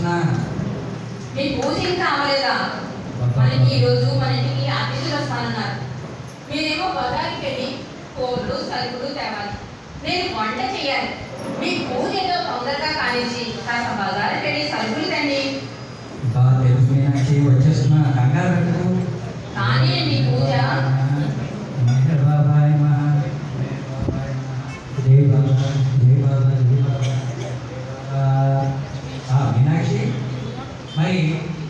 వస్తున్నా మీ పూజ ఇంకా అవ్వలేదా మనకి ఈరోజు మన ఇంటికి అతిథులు వస్తానన్నారు. మీరేమో బజార్కి వెళ్ళి కోళ్ళు సరుకులు తేవాలి. నేను వంట చేయాలి. మీ పూజ ఏదో తొందరగా కానిచ్చి కాస్త బజార్కి వెళ్ళి సరుకులు తండి. తెలుసు వచ్చేస్తున్నా. కంగారు కానీ మీ పూజ మేఘర్ బాబాయ్ మహా మేఘర్ బాబాయ్ మహా జై బాబా జై బాబా జై బాబా ఆ, ఆ, మీనాక్షి మరి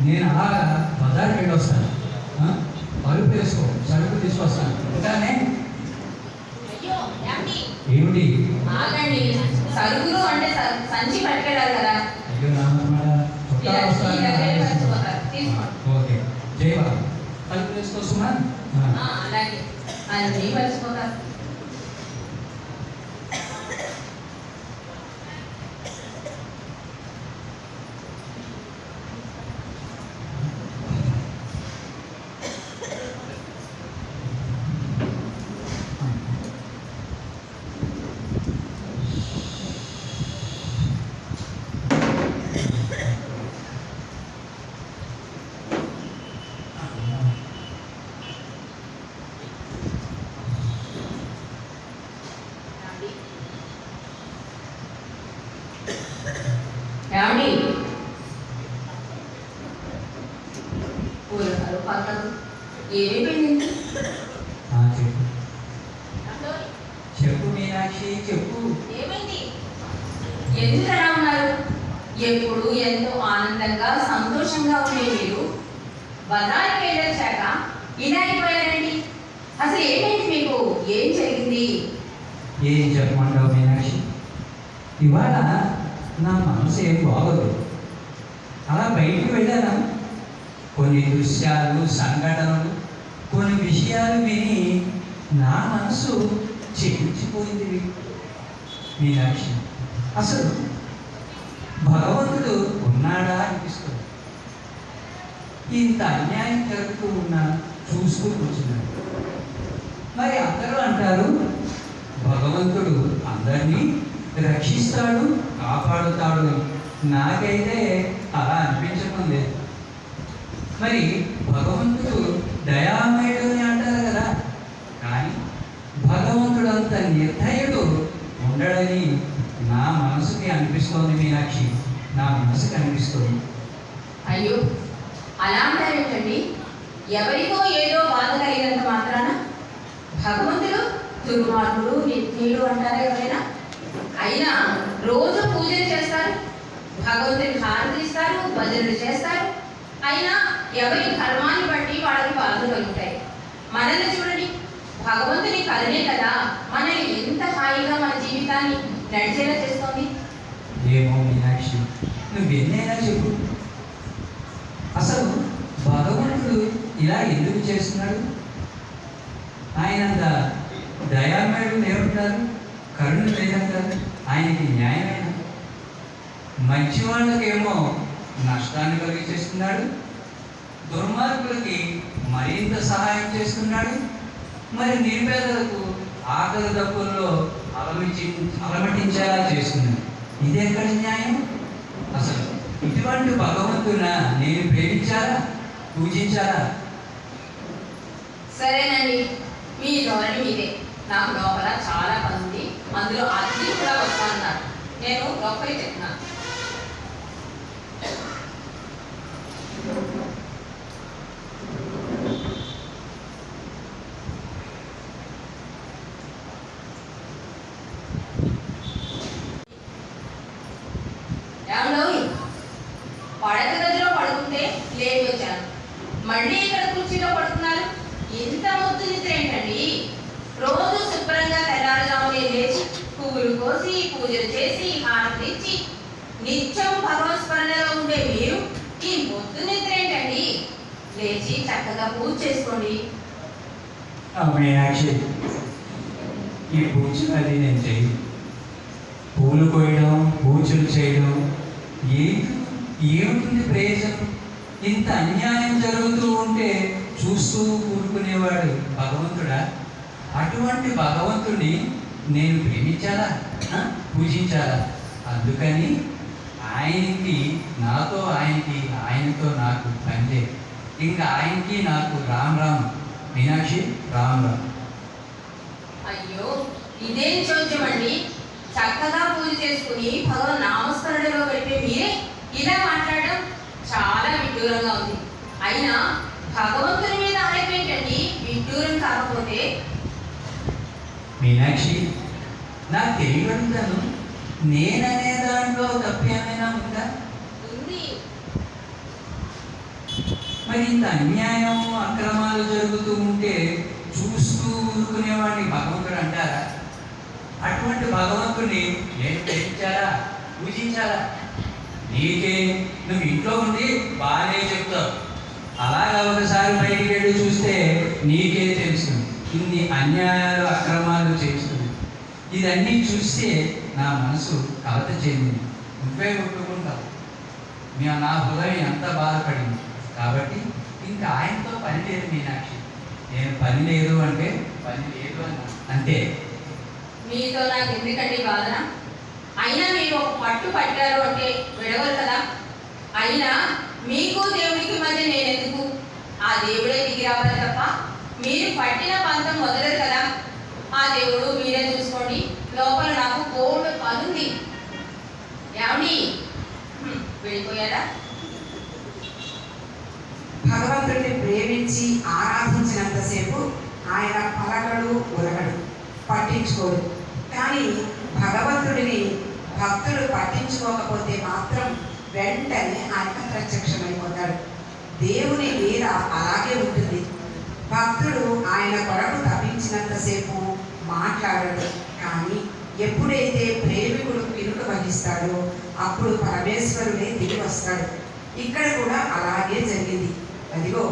నేను అలా బజార్కి వెళ్ళి వస్తాను ఆ? పరుపు వేసుకో సరుకు తీసుకొస్తాను ఉంటానే అయ్యో ఏమండి? ఏమిటి ఆగండి. సరుకులు అంటే సంచి పట్టుకెళ్ళాలి కదా. అయ్యో రామమ్మ చుట్టాలు ఇలా- వస్తాను ఈ దగ్గరే మర్చిపోతారు. తీసుకోండి ఓకే జై బాబా పరుపు వేసుకొస్తున్నా ఆ, అలాగే అన్నీ మర్చిపోతారు ఏమండి కూరగాయలు పక్కలు ఏమైపోయింది ఆ, చెప్పు చెప్పు మీనాక్షి చెప్పు ఏమైంది ఎందుకు అలా ఉన్నారు ఎప్పుడు ఎంతో ఆనందంగా సంతోషంగా ఉండే మీరు బజార్కి వెళ్ళొచ్చాక ఇలా అయిపోయారండి అసలు ఏమైంది మీకు ఏం జరిగింది ఏం చెప్పమంటావు మీనాక్షి ఇవాళ ఏం బాగోదు. అలా బయటికి వెళ్ళాను? కొన్ని దృశ్యాలు సంఘటనలు కొన్ని విషయాలు విని నా మనసు చెల్లించిపోయింది మీనాక్షి అసలు భగవంతుడు ఉన్నాడా అనిపిస్తుంది. ఇంత అన్యాయం జరుగుతూ ఉన్నా చూస్తూ కూర్చున్నాడు. మరి అందరూ అంటారు భగవంతుడు అందరినీ రక్షిస్తాడు కాపాడుతాడు నాకైతే అలా అనిపించడం లేదు మరి భగవంతుడు దయామయుడు అని అంటారు కదా. కానీ భగవంతుడు అంత నిర్దయుడు ఉండడని నా మనసుకి అనిపిస్తోంది మీనాక్షి. నా మనసుకి అనిపిస్తుంది. అయ్యో అలా అంటారేంటండి ఎవరికో ఏదో బాధ కలిగినంత మాత్రాన భగవంతుడు దుర్మార్గుడు నిత్యుడు అంటారా ఎవరైనా? అయినా రోజు పూజలు చేస్తారు భగవంతుని హారతి ఇస్తారు భజనలు చేస్తారు. అయినా ఎవరి కర్మాన్ని బట్టి వాళ్ళకి బాధలు అవుతాయి. మనల్ని చూడండి భగవంతుని కలనే కదా. మనల్ని ఎంత హాయిగా మన జీవితాన్ని నడిచేలా చేస్తోంది. ఏమో మీనాక్షి నువ్వు ఎన్నైనా చెప్పు. అసలు భగవంతుడు ఇలా ఎందుకు చేస్తున్నాడు? ఆయన అంత దయామయుడు ఏమంటారు కరుణ లేదంటారు ఆయనకి న్యాయమైన మంచి వాళ్ళకేమో నష్టాన్ని కలిగించేస్తున్నాడు. దుర్మార్గులకి మరింత సహాయం చేస్తున్నాడు. మరి నిర్పేదలకు ఆకలి దప్పుల్లో అలమించి అలమటించేలా చేస్తున్నాడు. ఇది ఎక్కడ న్యాయం? అసలు ఇటువంటి భగవంతున నేను ప్రేమించాలా? పూజించాలా? సరేనండి. మీ ధోరణి మీదే. నాకు లోపల చాలా పనులు అందులో అన్నీ కూడా వస్తానన్నారు నేను గొప్ప వెళ్తున్నాను ఆ మీనాక్షి ఈ పూజలు అది నేను చేయను పూలు కోయడం పూజలు చేయడం ఏంటి ఏముంది ప్రయోజనం? ఇంత అన్యాయం జరుగుతూ ఉంటే చూస్తూ కూరుకునేవాడు భగవంతుడా? అటువంటి భగవంతుడిని నేను ప్రేమించాలా? పూజించాలా? అందుకని ఆయనకి నాతో ఆయనకి ఆయనతో నాకు పని ఇంకా ఆయనకి నాకు రామ్ రామ్. మీనాక్షి రామ్ రామ్. అయ్యో ఇదేం చోద్యం అండి చక్కగా పూజ చేసుకుని భగవన్ నామస్మరణలో గడిపే మీరే ఇలా మాట్లాడడం చాలా విడ్డూరంగా ఉంది. అయినా భగవంతుని మీద ఆడేంటండి విడ్డూరం కాకపోతే? మీనాక్షి నా తెలియగలుగుతాను నేననే దాంట్లో తప్పేమైనా ఉందా? ఉంది. మరి ఇంత అన్యాయం అక్రమాలు జరుగుతూ ఉంటే చూస్తూ ఊరుకునేవాడిని భగవంతుడు అంటారా? అటువంటి భగవంతుడిని నేను ప్రేమించాలా? పూజించాలా? నీకే నువ్వు ఇంట్లో ఉండి బాగానే చెప్తావు. అలాగా ఒకసారి బయటికి వెళ్ళి చూస్తే నీకే తెలుస్తుంది. ఇన్ని అన్యాయాలు అక్రమాలు చేస్తుంది. ఇదన్నీ చూస్తే నా మనసు కలత చెందింది. నువ్వే కొట్టుకుంటావు. మీ నా హృదయం ఎంత బాధపడింది? కాబట్టి ఇంకా ఆయనతో పని లేదు మీనాక్షి. నేను పని లేదు అంటే పని లేదు అన్నా. అంతే. మీతో నాకు ఎందుకండి బాధన అయినా మీరు ఒక పట్టు పట్టారు అంటే విడవరు కదా? అయినా మీకు దేవుడికి మధ్య నేను ఎందుకు ఆ దేవుడే దిగి రావాలి తప్ప మీరు పట్టిన పంతం మొదలదు కదా? ఆ దేవుడు మీరే చూసుకోండి. లోపల నాకు కోల్డ్ పనుంది. ఏమండి? వెళ్ళిపోయారా భగవంతుడిని ప్రేమించి ఆరాధించినంతసేపు ఆయన పలకడు ఉలగడు పట్టించుకోడు. కానీ భగవంతుడిని భక్తుడు పట్టించుకోకపోతే మాత్రం వెంటనే ఆయన ప్రత్యక్షమైపోతాడు. దేవుని లీల అలాగే ఉంటుంది. భక్తుడు ఆయన కొరకు తప్పించినంతసేపు మాట్లాడడు. కానీ ఎప్పుడైతే ప్రేమికుడు పిలుపు వహిస్తాడో అప్పుడు పరమేశ్వరుడే దిగి వస్తాడు. ఇక్కడ కూడా అలాగే జరిగింది. అదిగో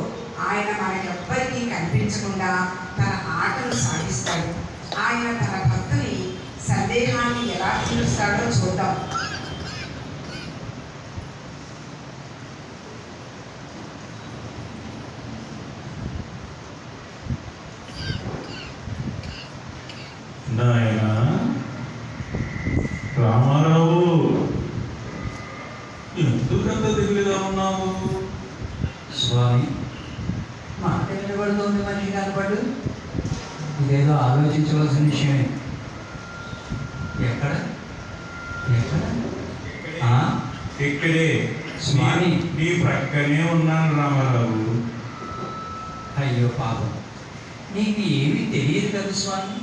ఆయన మనకెవ్వరికీ కనిపించకుండా తన ఆటలు సాగిస్తాడు. ఆయన తన భక్తుని సందేహాన్ని ఎలా తీరుస్తాడో చూద్దాం నాయన రామారావు ఎందుకంత దిగులుగా ఉన్నావు స్వామి మాట నిలబడుతోంది కనపడు ఇదేదో ఆలోచించవలసిన విషయమే. ఎక్కడ? ఎక్కడ? ఆ? ఇక్కడే. స్వామి. నీ- నీ ప్రక్కనే ఉన్నాను రామారావు. అయ్యో పాపం. నీకు ఏమీ తెలియదు కదా స్వామి.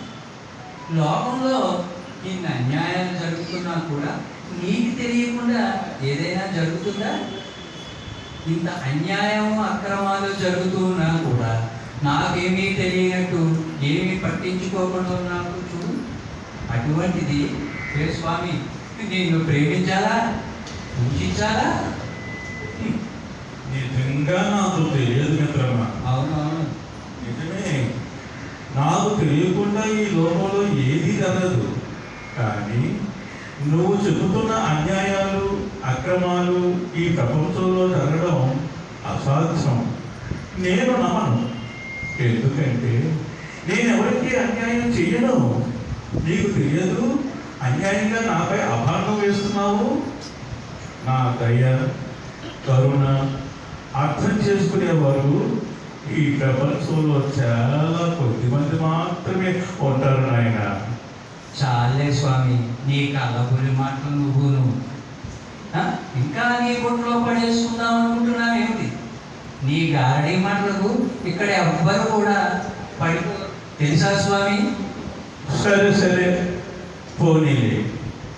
లోకంలో ఇన్ని అన్యాయాలు జరుగుతున్నా కూడా నీకు తెలియకుండా ఏదైనా జరుగుతుందా? ఇంత అన్యాయం అక్రమాలు జరుగుతున్నా కూడా నాకేమీ తెలియనట్టు ఏమీ పట్టించుకోకుండా ఉన్నాకు చూడు. అటువంటిది ఏ స్వామి నిన్ను ప్రేమించాలా? పూజించాలా. నిజంగా నాకు తెలియదు మిత్రమా? అవునవును. నిజమే. నాకు తెలియకుండా ఈ లోకంలో ఏది జరగదు. కానీ నువ్వు చెబుతున్న అన్యాయాలు అక్రమాలు ఈ ప్రపంచంలో జరగడం అసాధ్యం. నేను నమ్మను. ఎందుకంటే నేను ఎవరికి అన్యాయం చేయను నీకు తెలియదు? అన్యాయంగా నాపై అభాండం వేస్తున్నావు? నా దయ కరుణ అర్థం చేసుకునేవారు. ఈ ప్రపంచంలో చాలా కొద్ది మంది మాత్రమే ఉంటారు నాయన. చాలే స్వామి నీ కళ్ళబురి మాటలు నువ్వు ఇంకా నీ గుట్లో పడేసుకుందాం అనుకుంటున్నాను నీ గారడీ మాటలకు ఇక్కడ ఎవ్వరు కూడా పడిపో తెలుసా స్వామి? సరే సరే. పోనీలే.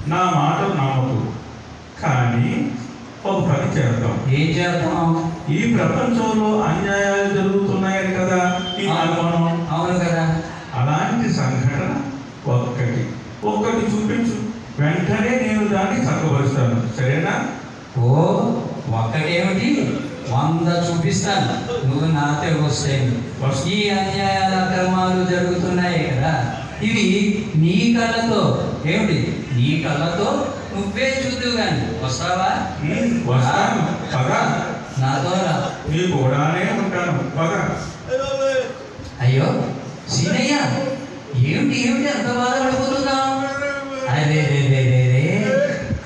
నా మాట నమ్మకు. కానీ ఒక పని చేద్దాం. ఏం చేద్దాం? ఈ ప్రపంచంలో అన్యాయాలు జరుగుతున్నాయని కదా ఈ అనుమానం అవును కదా. అలాంటి సంఘటన ఒక్కటి. ఒక్కటి చూపించు. వెంటనే నేను దాన్ని చక్కబరుస్తాను. సరేనా? ఓ ఒక్కటేమిటి? వంద చూపిస్తాను. నువ్వు నాతో వస్తాయి వస్- ఈ అన్యాయాల అక్రమాలు జరుగుతున్నాయి కదా. ఇవి నీ కళ్ళతో ఏమిటి? నీ కళ్ళతో నువ్వే చూద్దు కానీ వస్తావా? వస్తాను. నాతో రా నీ కూడానే ఉంటాను. పద. అయ్యో సీనయ్య ఏమిటి ఏమిటి అంత బాధపడిపోతున్నావు? అరే రే రే రే రే.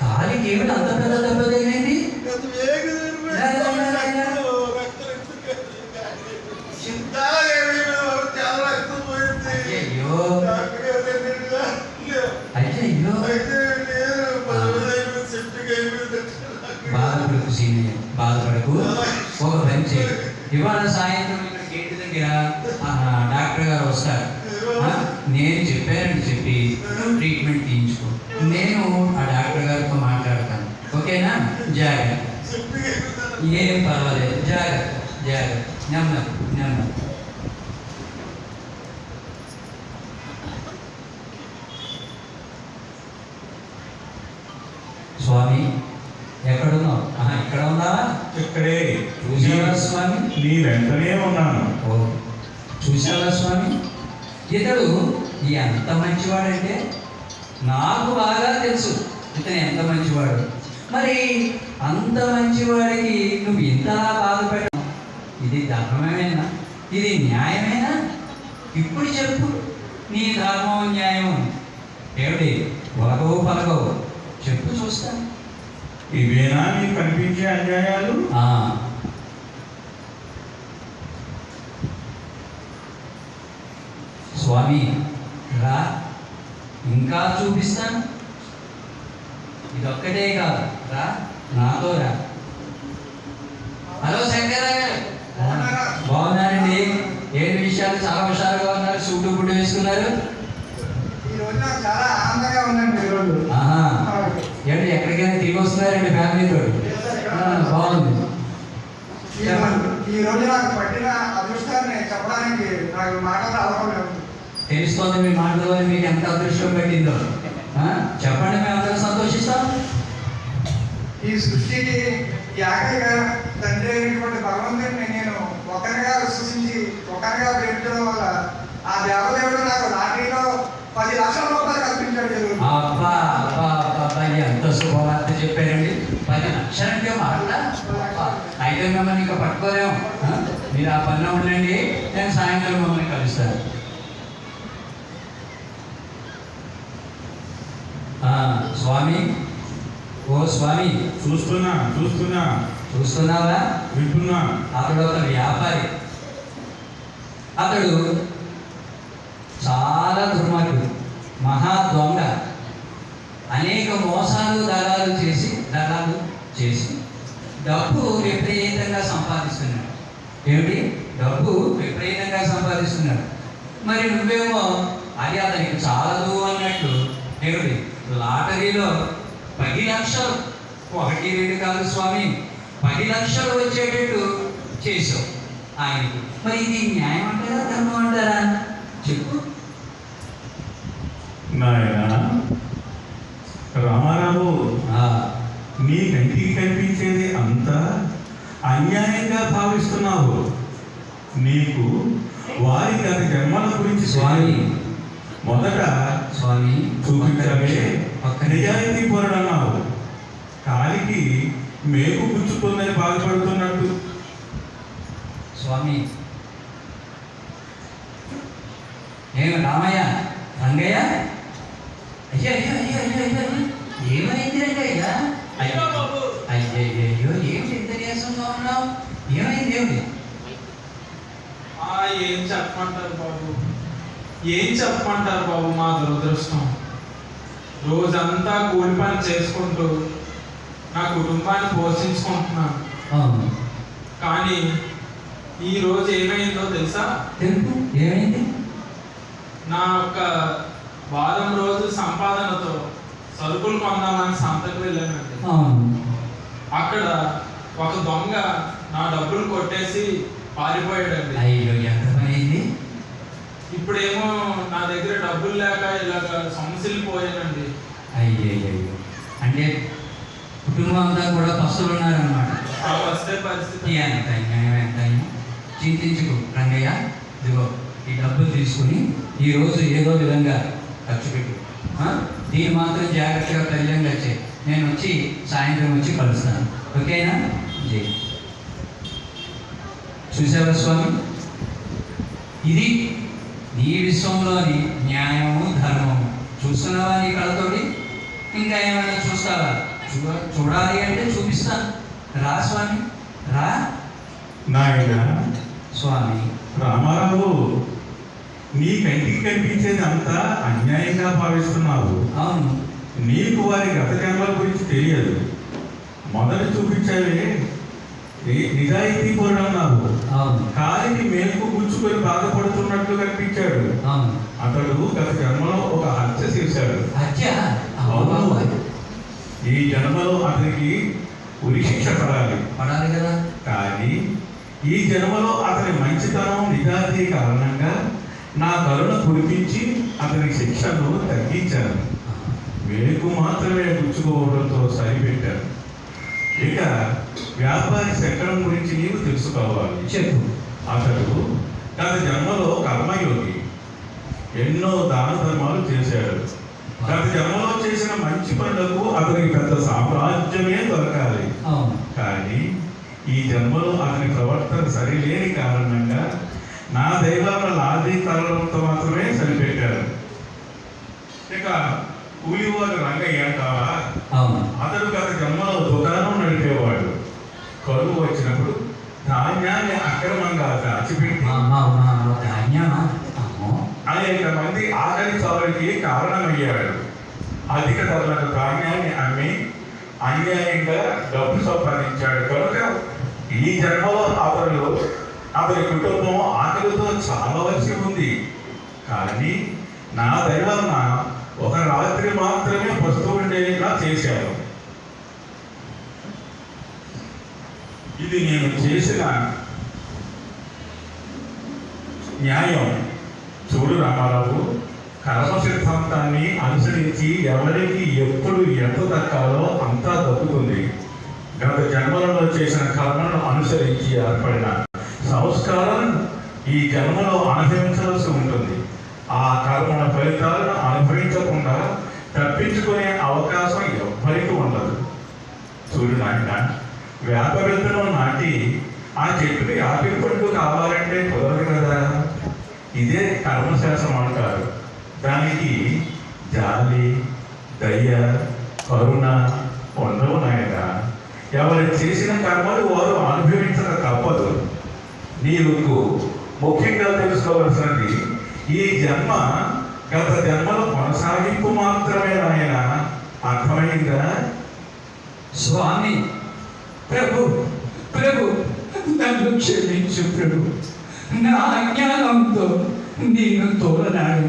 కాలికి ఏమిటి అంత పెద్ద దెబ్బ తగిలింది రా, రా, రా, రా, రా. అయ్యయ్యో అయ్యయ్యో బాధపడకు సీనయ్య బాధపడకు ఒక పని చేయి ఇవాళ సాయంత్రం ఇక్కడ గేట్ దగ్గర డాక్టర్ గారు వస్తారు. నేను చెప్పానని చెప్పి ట్రీట్మెంట్ తీయించుకో. నేను ఆ డాక్టర్ గారితో మాట్లాడతాను. ఓకేనా? జాగ్రత్త. ఏం పర్వాలేదు. జాగ్రత్త. జాగ్రత్త. నెమ్మది. నెమ్మది స్వామి ఎక్కడున్నావు ఆహా, ఇక్కడ ఉన్నావా ఇక్కడే చూసావా స్వామి నీ వెంటనే ఉన్నాను. చూసావా స్వామి? ఇతడు ఎంత మంచివాడంటే నాకు బాగా తెలుసు. ఇతను ఎంత మంచివాడు? మరి అంత మంచివాడికి నువ్వు ఇంతలా బాధపెట్టడం ఇది ధర్మమేనా? ఇది న్యాయమేనా? ఇప్పుడు చెప్పు. నీ ధర్మం న్యాయం ఏమిటి? పలకవు పలకవు. చెప్పు చూస్తాను ఇవేనా నీకు కనిపించే అన్యాయాలు? స్వామి రా. ఇంకా చూపిస్తాను. ఇదొక్కటే కాదు. రా. నాతో రా. హలో శంకర్ గారు. బాగున్నారండి. ఏడు విషయాలు? చాలా హుషారుగా ఉన్నారు. సూటు బుడ్డు వేసుకున్నారు. ఈ రోజు నాకు చాలా ఆనందంగా ఉందండి ఈ రోజు. ఆహా. ఏంటి ఎక్కడికైనా తిరిగి వస్తున్నారండి ఫ్యామిలీతో? బాగుంది. ఈ రోజు- ఈ రోజు నాకు పట్టిన అదృష్టాన్ని చెప్పడానికి నాకు మాటలు రావడం లేదు. తెలుస్తోంది మీ మాటలో మీకు ఎంత అదృష్టం పెట్టిందో? చెప్పండి మేము అందరం సంతోషిస్తాం. ఈ సృష్టికి ఏకైక తండ్రి అయినటువంటి భగవంతుడిని నేను ఒకరిగా సృష్టించి ఒకరిగా పెంచడం వల్ల ఆ దేవదేవుడు నాకు లాటరీలో పది లక్షల రూపాయలు కల్పించాడు. అబ్బా అబ్బా అబ్బా ఎంత శుభవార్త చెప్పారండి. పది లక్షలంటే మాట? అబ్బా, అయితే మిమ్మల్ని ఇంకా పట్టుకోలేము? మీరు ఆ పనిలో ఉండండి. నేను సాయంత్రం మమ్మల్ని కలుస్తాను. స్వామి. ఓ స్వామి. చూస్తున్నా చూస్తున్నా. చూస్తున్నావా? వింటున్నా. అతడు ఒక వ్యాపారి. అతడు చాలా దుర్మార్గుడు మహా దొంగ అనేక మోసాలు దళాలు చేసి దళాలు చేసి డబ్బు విపరీతంగా సంపాదిస్తున్నాడు. ఏమిటి? డబ్బు విపరీతంగా సంపాదిస్తున్నాడు. మరి నువ్వేమో అది అతనికి చాలదు అన్నట్టు ఏమిటి? లాటరీలో పది లక్షలు ఒకటి రెండు కాదు స్వామి. పది లక్షలు వచ్చేటట్టు చేసావు ఆయనకి. మరి ఇది న్యాయం అంటారా ధర్మం అంటారా? చెప్పు. నాయన రామారావు ఆ, నీ కంటికి కనిపించేది అంతా అన్యాయంగా భావిస్తున్నావు. నీకు వారి గత జన్మల గురించి స్వామి. మొదట స్వామి చూపించడమే. నిజాయితీ పొరడన్నావు కాలికి మేకు గుచ్చుతుందని బాధపడుతున్నట్టు. స్వామి ఏమి రామయ్య రంగయ్య? అయ్యో అయ్యో అయ్యో అయ్యో అయ్యో. ఏమైంది రంగయ్య? అయ్యో అయ్యో ఏమిటి ఇంత నీరసంగా ఉన్నావు? ఏమైంది ఏమిటి? ఏం చెప్పమంటారు బాబు. ఏం చెప్పమంటారు బాబు మా దురదృష్టం? రోజంతా కూలి పని చేసుకుంటూ నా కుటుంబాన్ని పోషించుకుంటున్నాను. కానీ ఈ రోజు ఏమైందో తెలుసా? ఏమైంది? నా యొక్క వారం రోజు సంపాదనతో సరుకులు కొందామని సంతకు వెళ్ళానండి. అక్కడ ఒక దొంగ నా డబ్బులు కొట్టేసి పారిపోయాడండి. అయ్యో ఎంత పని అయింది ఇప్పుడేమో నా దగ్గర డబ్బులు లేక ఇలాగ సమస్యలు పోయానండి అయ్యో అంటే కుటుంబం అంతా కూడా పస్తులు ఉన్నారనమాట వస్తే పరిస్థితి. ఎంత ఎంత చింతించుకు రంగయ్య ఇదిగో ఈ డబ్బులు తీసుకుని ఈరోజు ఏదో విధంగా ఖర్చు పెట్టు? దీన్ని మాత్రం జాగ్రత్తగా తల్లిదంగా చేయి నేను వచ్చి సాయంత్రం వచ్చి కలుస్తాను. ఓకేనా? జై. చూసావా స్వామి? ఇది నీ విశ్వంలోని న్యాయము ధర్మము. చూస్తున్నావా నీ కళ్ళతోటి? ఇంకా ఏమైనా చూస్తావా? చూ చూడాలి అంటే చూపిస్తాను రా స్వామి రా. నాయన స్వామి. రామారావు నీ కంటికి కనిపించేది అంతా అన్యాయంగా భావిస్తున్నావు. అవును. నీకు వారి గత జన్మల గురించి తెలియదు. మొదట చూపించావే నిజాయితీ పరుడన్నావు అవును. కాలిని మేకు గుచ్చుకొని బాధపడుతున్నట్లు కనిపించాడు. అతడు గత జన్మలో ఒక హత్య చేశాడు. ఈ జన్మలో అతనికి ఉరి శిక్ష పడాలి. పడాలి కదా. కానీ ఈ జన్మలో అతని మంచితనం నిజాయితీ కారణంగా నా కరుణ కురిపించి అతని శిక్షను తగ్గించాను. మేకు మాత్రమే గుచ్చుకోవడంతో సరిపెట్టాను. ఇక వ్యాపారి శంకరం గురించి నీవు తెలుసుకోవాలి. చెప్పు. అతడు గత జన్మలో కర్మయోగి ఎన్నో దాన ధర్మాలు చేశాడు. గత జన్మలో చేసిన మంచి పనులకు అతనికి పెద్ద సామ్రాజ్యమే దొరకాలి. కానీ ఈ జన్మలో అతని ప్రవర్తన సరిలేని కారణంగా నా దైవాల లాభీ తరలంతో మాత్రమే సరిపెట్టారు. ఇక కూలివాడు రంగయ్య అంటావా అతడు గత జన్మలో దుకాణం కరువు వచ్చినప్పుడు ధాన్యాన్ని అక్రమంగా దాచిపెట్టి అనేక మంది ఆకలి చావులకి కారణమయ్యాడు అధిక ధరలకు ధాన్యాన్ని అమ్మి అన్యాయంగా డబ్బు సంపాదించాడు. కనుక ఈ జన్మలో అతడు అతని కుటుంబం ఆకలితో చావవలసి ఉంది. కానీ నా దైవాన ఒక రాత్రి మాత్రమే పస్తు ఉండేలా చేశాను ఇది నేను చేసిన న్యాయం చూడు రామారావు కర్మ సిద్ధాంతాన్ని అనుసరించి ఎవరికి ఎప్పుడు ఎంత దక్కాలో అంతా దక్కుతుంది గత జన్మలలో చేసిన కర్మను అనుసరించి ఏర్పడిన సంస్కారం ఈ జన్మలో అనుభవించవలసి ఉంటుంది ఆ కర్మల ఫలితాలను అనుభవించకుండా తప్పించుకునే అవకాశం ఎవ్వరికీ ఉండదు చూడు నాయన వేప విత్తనం నాటి ఆ చెట్టుకి ఆపిల్ పండు కావాలంటే కుదరదు కదా. ఇదే కర్మశాస్త్రం అంటారు. దానికి జాలి దయ కరుణ ఉండవు నాయన. ఎవరు చేసిన కర్మలు వారు అనుభవించక తప్పదు. నీకు ముఖ్యంగా తెలుసుకోవాల్సినది ఈ జన్మ గత జన్మలో కొనసాగింపు మాత్రమే నాయన. అర్థమైందా? స్వామి ప్రభు ప్రభు నన్ను క్షమించు ప్రభు. నా అజ్ఞానంతో నేను తోలనాడు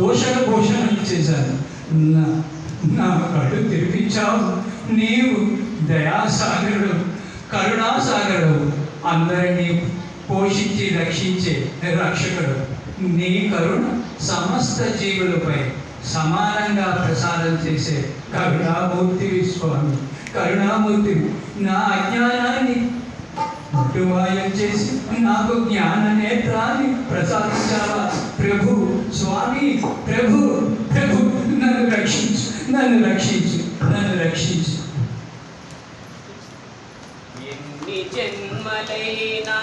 దోషణ పోషణ చేశాను నా నా కళ్ళు తెరిపించావు. నీవు దయాసాగరుడు కరుణాసాగరుడు. అందరినీ పోషించి రక్షించే రక్షకుడు. నీ కరుణ సమస్త జీవులపై సమానంగా ప్రసారం చేసే కరుణామూర్తి స్వామి. కరుణామూర్తి నా అజ్ఞానాన్ని అటువాయం చేసి నాకు జ్ఞాన నేత్రాన్ని ప్రసాదించావా? ప్రభు స్వామి ప్రభు ప్రభు నన్ను రక్షించు నన్ను రక్షించు నన్ను రక్షించు. ఎన్ని జన్మలైనా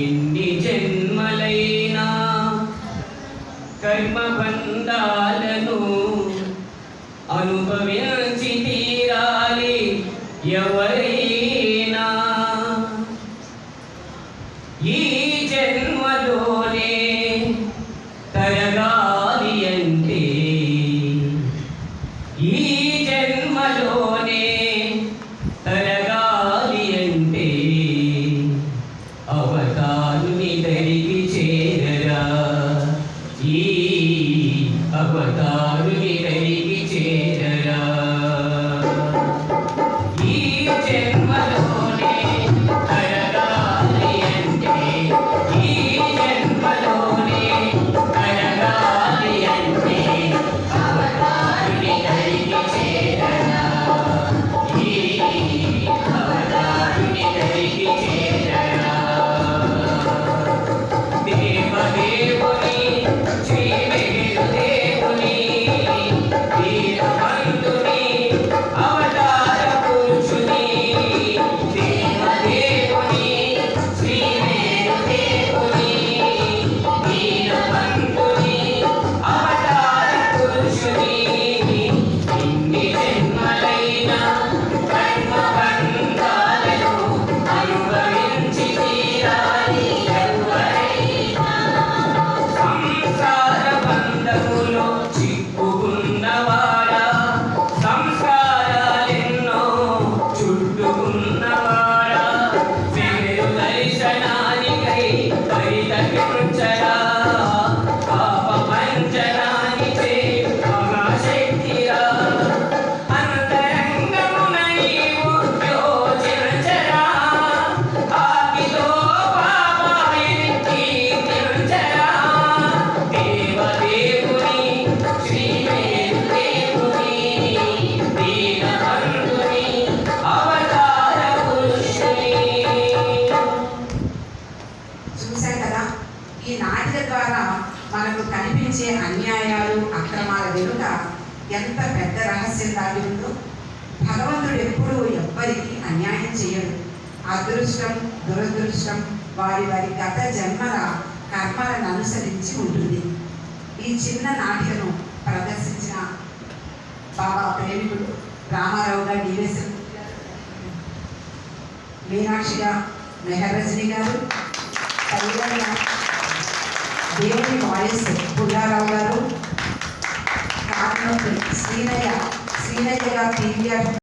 ఎన్ని జన్మలైనా కర్మబంధాలను అనుభవించి తీరాలి. ఎవరి కనిపించే అన్యాయాలు అక్రమాల వెనుక ఎంత పెద్ద రహస్యం దాగి ఉందో భగవంతుడు ఎప్పుడూ ఎవ్వరికి అన్యాయం చేయడు. అదృష్టం దురదృష్టం వారి వారి గత జన్మల కర్మలను అనుసరించి ఉంటుంది. ఈ చిన్న నాట్యను ప్రదర్శించిన బాబా ప్రేమికుడు రామారావు గారు డివేశం మీనాక్షిగా మెహరజని గారు తల్లిదండ్రులు. దేవుని వాయిస్ పుల్లారావు గారు కారణం శ్రీనయ్య శ్రీనయ్య గారు పీవీఆర్